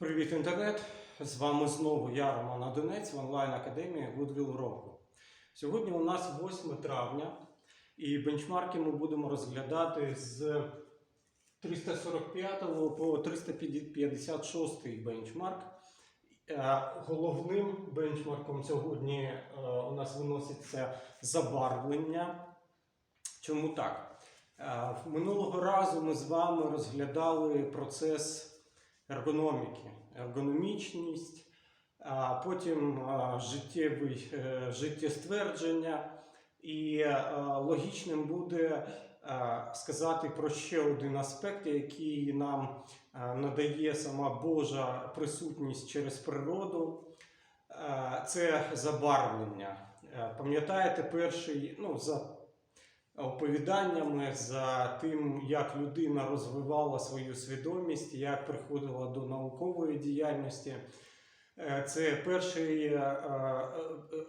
Привіт, інтернет! З вами знову я, Роман Одинець, в онлайн-академії Goodwill року. Сьогодні у нас 8 травня, і бенчмарки ми будемо розглядати з 345 по 356 бенчмарк. Е, Головним бенчмарком сьогодні е, у нас виноситься забарвлення. Чому так? Е, Минулого разу ми з вами розглядали процес ергономіки, ергономічність, а потім життєвий, е, життєствердження. І е, логічним буде е, сказати про ще один аспект, який нам надає сама Божа присутність через природу. Це забарвлення. Пам'ятаєте, перший, ну, за оповіданнями за тим, як людина розвивала свою свідомість, як приходила до наукової діяльності. Е, Це перший, е,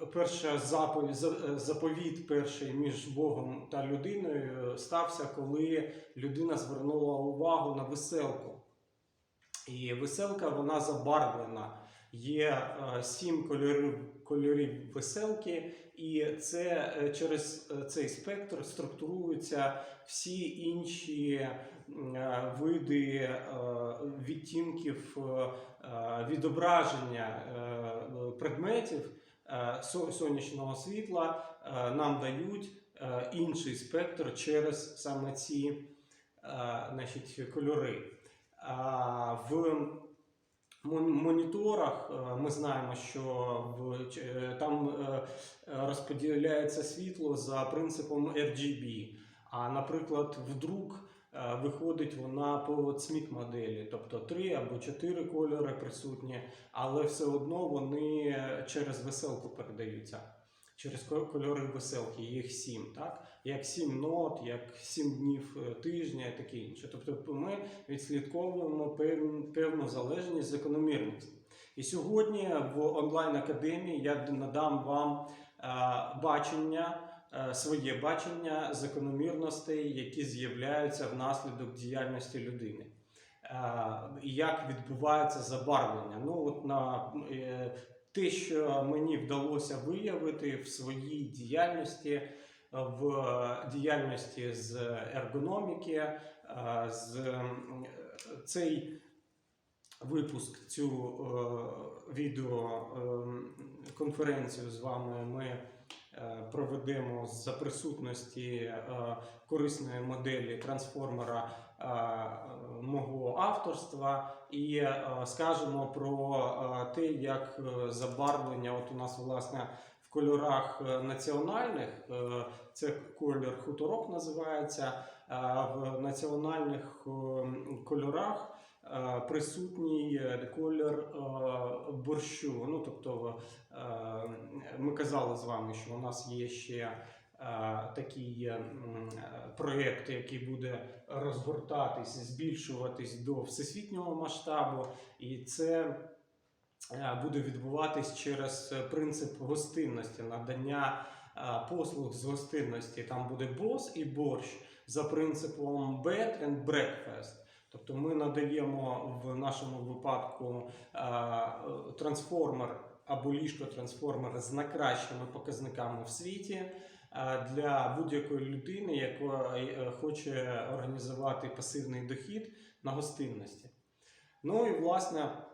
е, перша заповідь, заповіт перший між Богом та людиною стався, коли людина звернула увагу на веселку. І веселка вона забарвлена. Є сім кольорів, кольорів веселки, і це е, через е, цей спектр структуруються всі інші е, види відтінків відображення предметів сонячного світла нам дають інший спектр через саме ці значить, кольори. В моніторах е, ми знаємо, що е, там е, розподіляється світло за принципом RGB. А, наприклад, в друк е, виходить вона по цмік моделі, тобто три або чотири кольори присутні, але все одно вони через веселку передаються. Через кольори веселки, їх сім, так? Як сім нот, як сім днів е, тижня і таке інше. Тобто ми відслідковуємо певну залежність закономірність. І сьогодні в онлайн-академії я надам вам е, бачення, е, своє бачення закономірностей, які з'являються внаслідок діяльності людини. Як відбувається забарвлення? Ну, от на те, що мені вдалося виявити в своїй діяльності, в діяльності з ергономіки, е, з цей випуск, цю е, відеоконференцію з вами ми е, проведемо за присутності е, корисної моделі трансформера е, мого авторства і е, скажемо про е, те, як е, забарвлення, от у нас власне кольорах е, національних, е, це колір хуторок називається, а в національних е, кольорах е, присутній е, колір е, борщу. Ну, тобто, е, ми казали з вами, що у нас є ще е, такий е, е, проєкт, який буде розгортатись, збільшуватись до всесвітнього масштабу, і це е, буде відбуватись через е, принцип гостинності, надання е, послуг з гостинності. Там буде бос і борщ за принципом bed and breakfast. Тобто ми надаємо в нашому випадку е, трансформер або ліжко-трансформер з найкращими показниками в світі е, для будь-якої людини, яка е, хоче організувати пасивний дохід на гостинності. Ну і власне.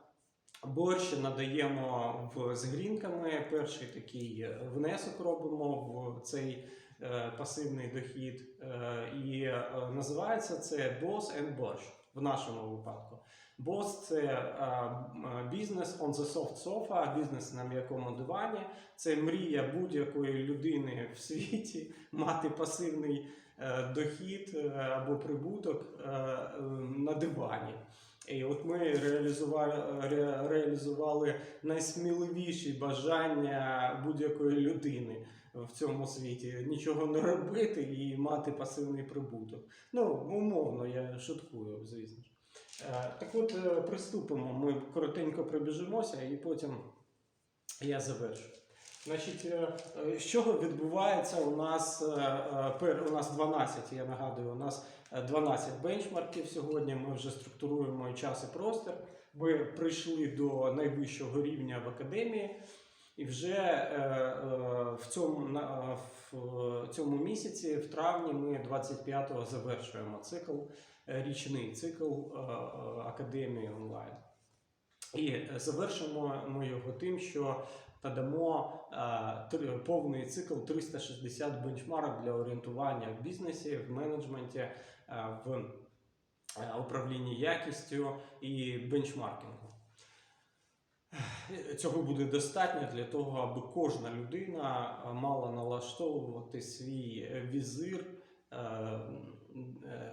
Борщ надаємо в, з грінками. Перший такий е, внесок робимо в цей е, пасивний дохід. Е, і е, називається це Boss and Борщ в нашому випадку. Бос це е, бізнес on the soft sofa, бізнес на м'якому дивані. Це мрія будь-якої людини в світі мати пасивний е, дохід е, або прибуток е, е, на дивані. І от ми реалізували, реалізували найсміливіші бажання будь-якої людини в цьому світі нічого не робити і мати пасивний прибуток. Ну, умовно, я шуткую, звісно. Е, Так от е, приступимо. Ми коротенько пробіжимося і потім я завершу. Значить, е, е, з чого відбувається у нас е, у нас 12, я нагадую, у нас е, 12 бенчмарків сьогодні. Ми вже структуруємо час і простір ви прийшли до найвищого рівня в академії, і вже в, цьому, в цьому місяці, в травні, ми 25-го завершуємо цикл, річний цикл академії онлайн. І завершимо ми його тим, що надамо е, повний цикл 360 бенчмарок для орієнтування в бізнесі, в менеджменті, е, в е, управлінні якістю і бенчмаркінгу. Цього буде достатньо для того, аби кожна людина е, мала налаштовувати свій е, візир,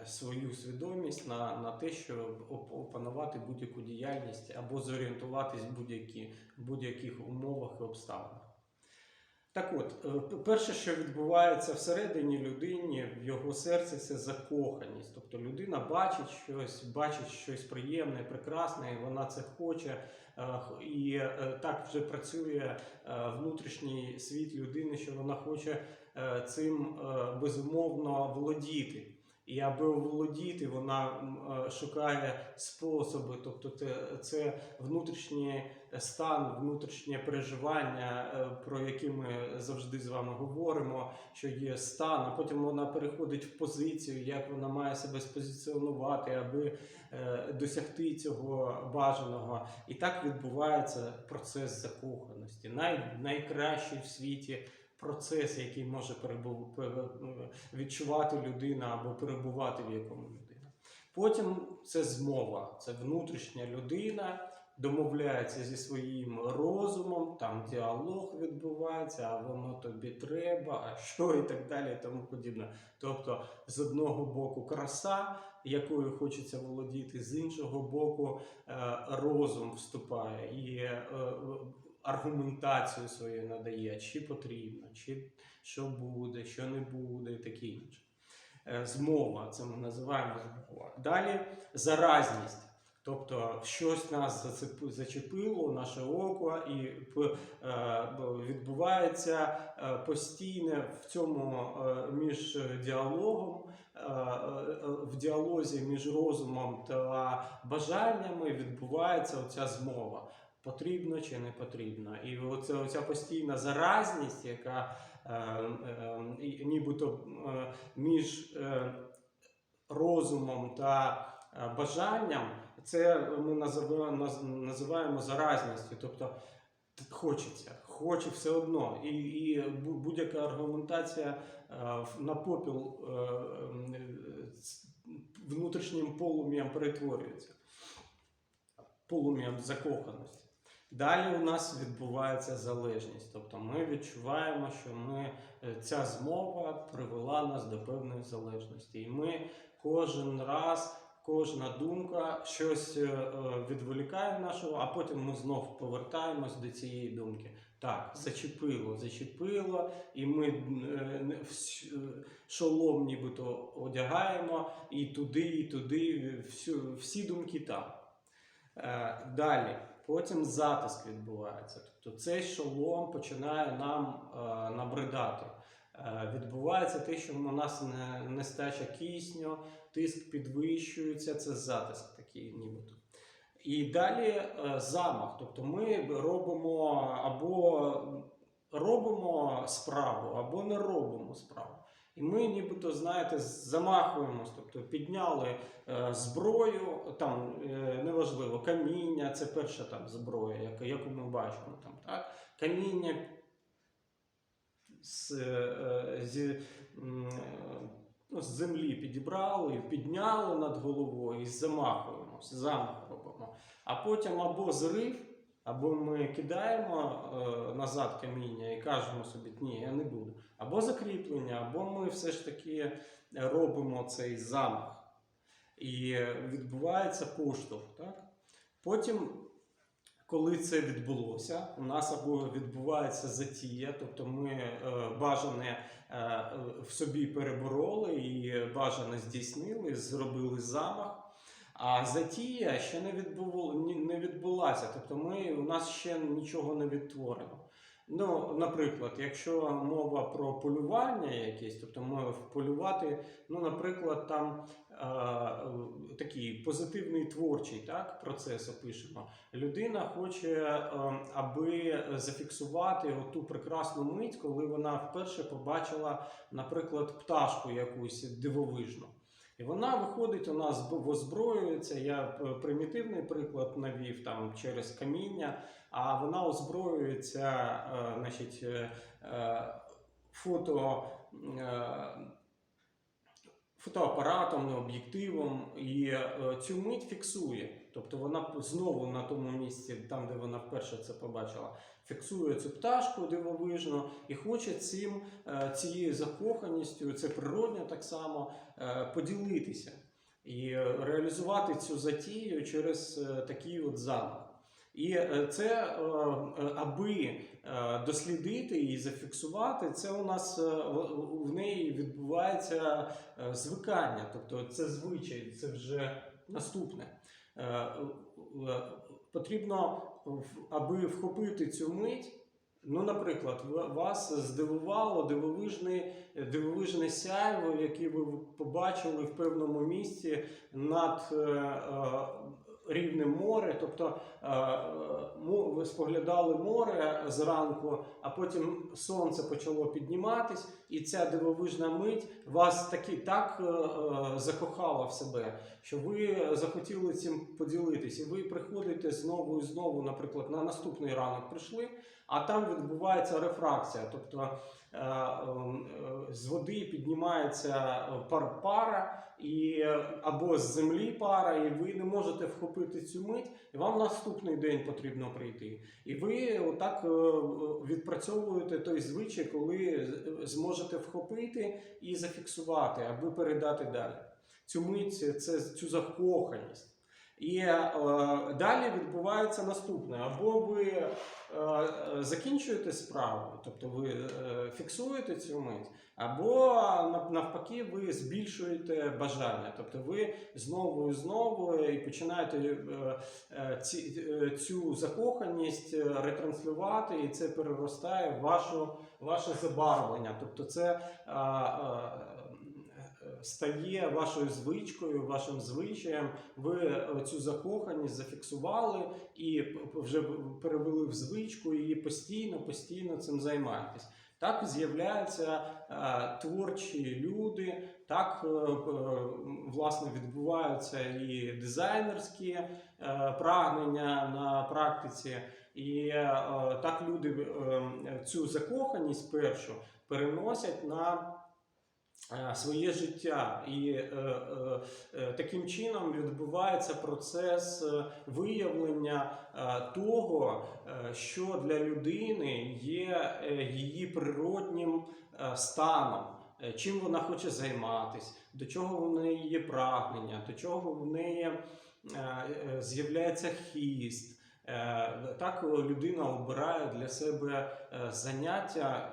свою свідомість на, на те, щоб оп- опанувати будь-яку діяльність або зорієнтуватись в будь-яких умовах і обставинах. Так от, е, перше, що відбувається всередині людині, в його серці, це закоханість. Тобто людина бачить щось, бачить щось приємне, прекрасне, і вона це хоче. Е, І е, так вже працює внутрішній світ людини, що вона хоче цим безумовно володіти. І аби оволодіти, вона е, шукає способи, тобто це, внутрішній стан, внутрішнє переживання, е, про які ми завжди з вами говоримо, що є стан, а потім вона переходить в позицію, як вона має себе спозиціонувати, аби е, досягти цього бажаного. І так відбувається процес закоханості. Най, найкращий в світі процес, який може перебув, відчувати людина або перебувати в якому людина. Потім це змова, це внутрішня людина. Домовляється зі своїм розумом, там діалог відбувається, а воно тобі треба, а що і так далі, і тому подібне. Тобто, з одного боку, краса, якою хочеться володіти, з іншого боку, е, розум вступає і е, аргументацію свою надає, чи потрібно, чи що буде, що не буде, таке інше. Е, Змова, це ми називаємо змова. Далі заразність. Тобто щось нас зачепило, наше око, і е, відбувається е, постійне в цьому між діалогом, в діалозі між розумом та бажаннями відбувається оця змова. Потрібно чи не потрібно. І оце, оця постійна заразність, яка е, е, нібито е, між е, розумом та е, бажанням, це ми називаємо, називаємо заразністю. Тобто хочеться, хоче все одно. І, і будь-яка аргументація е, на попіл е, внутрішнім полум'ям перетворюється. Полум'ям закоханості. Далі у нас відбувається залежність. Тобто ми відчуваємо, що ми, е, ця змова привела нас до певної залежності. І ми кожен раз, кожна думка щось е, е, відволікає нашого, а потім ми знов повертаємось до цієї думки. Так, зачепило, зачепило, і ми шолом нібито одягаємо і туди, і туди, всі думки там. Е, Далі, потім затиск відбувається. Тобто цей шолом починає нам е, набридати. Е, відбувається те, що у нас не, нестача кисню, тиск підвищується, це затиск такий нібито. І далі замах. Тобто ми робимо або робимо справу, або не робимо справу. І ми нібито, знаєте, замахуємось, тобто підняли е, зброю, там е, неважливо, каміння, це перша там зброя, яка- яку ми бачимо. Там, так? Каміння з, е, зі, ну, з землі підібрали, підняли над головою і замахуємося, замах робимо. А потім або зрив, або ми кидаємо е, назад каміння і кажемо собі, ні, я не буду. Або закріплення, або ми все ж таки робимо цей замах. І відбувається поштовх. Так? Потім, коли це відбулося, у нас або відбувається затія, тобто ми е, бажане е, в собі перебороли і бажане здійснили, зробили замах. А затія ще не, відбуло, ні- не відбулася. Тобто ми, у нас ще нічого не відтворено. Ну, наприклад, якщо мова про полювання якесь, тобто ми полювати, ну, наприклад, там е, такий позитивний творчий так, процес опишемо. Людина хоче, е, аби зафіксувати ту прекрасну мить, коли вона вперше побачила, наприклад, пташку якусь дивовижну. І вона виходить у нас озброюється. Я е, примітивний приклад навів там через каміння, а вона озброюється, е, значить, е, фото. Фотоапаратом, об'єктивом, і е, цю мить фіксує. Тобто вона знову на тому місці, там де вона вперше це побачила, фіксує цю пташку дивовижно і хоче цим, е, цією закоханістю, це природньо так само, е, поділитися і реалізувати цю затію через такий от замах. І е, це, е, е, аби дослідити і зафіксувати, це у нас в- неї відбувається звикання, тобто це звичай, це вже наступне. Потрібно, аби вхопити цю мить. Ну, наприклад, вас здивувало дивовижне, дивовижне сяйво, яке ви побачили в певному місці над е, е, рівнем моря. Тобто е, ви споглядали море зранку, а потім сонце почало підніматись, і ця дивовижна мить вас таки так е, е, закохала в себе, що ви захотіли цим поділитись, і ви приходите знову і знову, наприклад, на наступний ранок прийшли, а там відбувається рефракція, тобто з води піднімається е, пар пара. І е, або з землі пара, і ви не можете вхопити цю мить, і вам наступний день потрібно прийти. І ви отак е, відпрацьовуєте той звичай, коли зможете вхопити і зафіксувати, аби передати далі. Цю мить, це цю закоханість. І е, далі відбувається наступне: або ви е, е, закінчуєте справу, тобто ви е, фіксуєте цю мить, або навпаки, ви збільшуєте бажання. Тобто ви знову і знову і починаєте е, е, ці, е, цю закоханість е, ретранслювати, і це переростає в ваше забарвлення. Тобто це а, е, стає вашою звичкою, вашим звичаєм. Ви е, цю закоханість зафіксували і вже перевели в звичку і постійно, постійно цим займаєтесь. Так з'являються е, творчі люди, так е, власне відбуваються і дизайнерські прагнення на практиці. І так люди цю закоханість першу переносять на своє життя. І е, е, е, таким чином відбувається процес е, виявлення е, того, е, що для людини є е, її природнім е, станом. е, Чим вона хоче займатися, до чого в неї є прагнення, до чого в неї е, е, з'являється хіст. Е, Так людина обирає для себе е, заняття,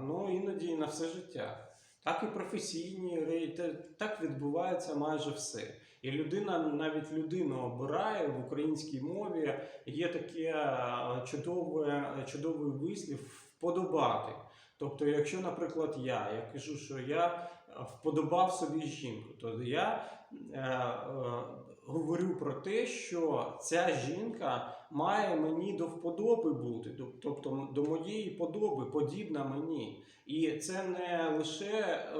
ну іноді і на все життя. Так і професійні так відбувається майже все. І людина, навіть людину обирає в українській мові. Є таке е, чудове, чудовий вислів вподобати. Тобто, якщо, наприклад, я, я кажу, що я е, вподобав собі жінку, то я е, е, говорю про те, що ця жінка має мені до вподоби бути, тобто до моєї подоби, подібна мені. І це не лише е,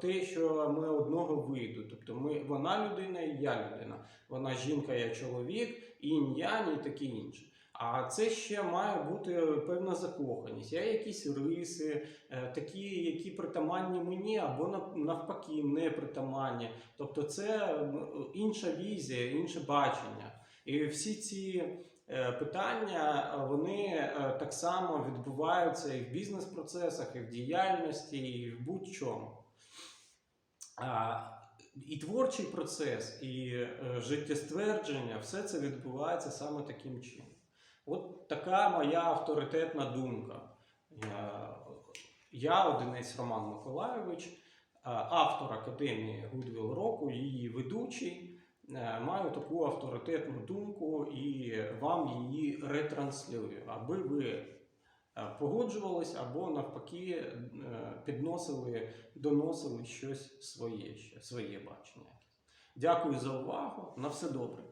те, що ми одного виду, тобто ми, вона людина і я людина. Вона жінка, я чоловік, інь-янь і таке інше. А це ще має бути певна закоханість. Я якісь риси, е, такі, які притаманні мені, або нав- навпаки, не притаманні. Тобто, це інша візія, інше бачення. І всі ці е, питання е, вони е, так само відбуваються і в бізнес-процесах, і в діяльності, і в будь-чому. І творчий процес, і життєствердження, все це відбувається саме таким чином. От така моя авторитетна думка. Я, Одинець Роман Миколайович, автор Академії Гудвіл Року, її ведучий. Е, Маю таку авторитетну думку і вам її ретранслюю, аби ви е, погоджувались або навпаки е, підносили, доносили щось своє своє бачення. Дякую за увагу. На все добре.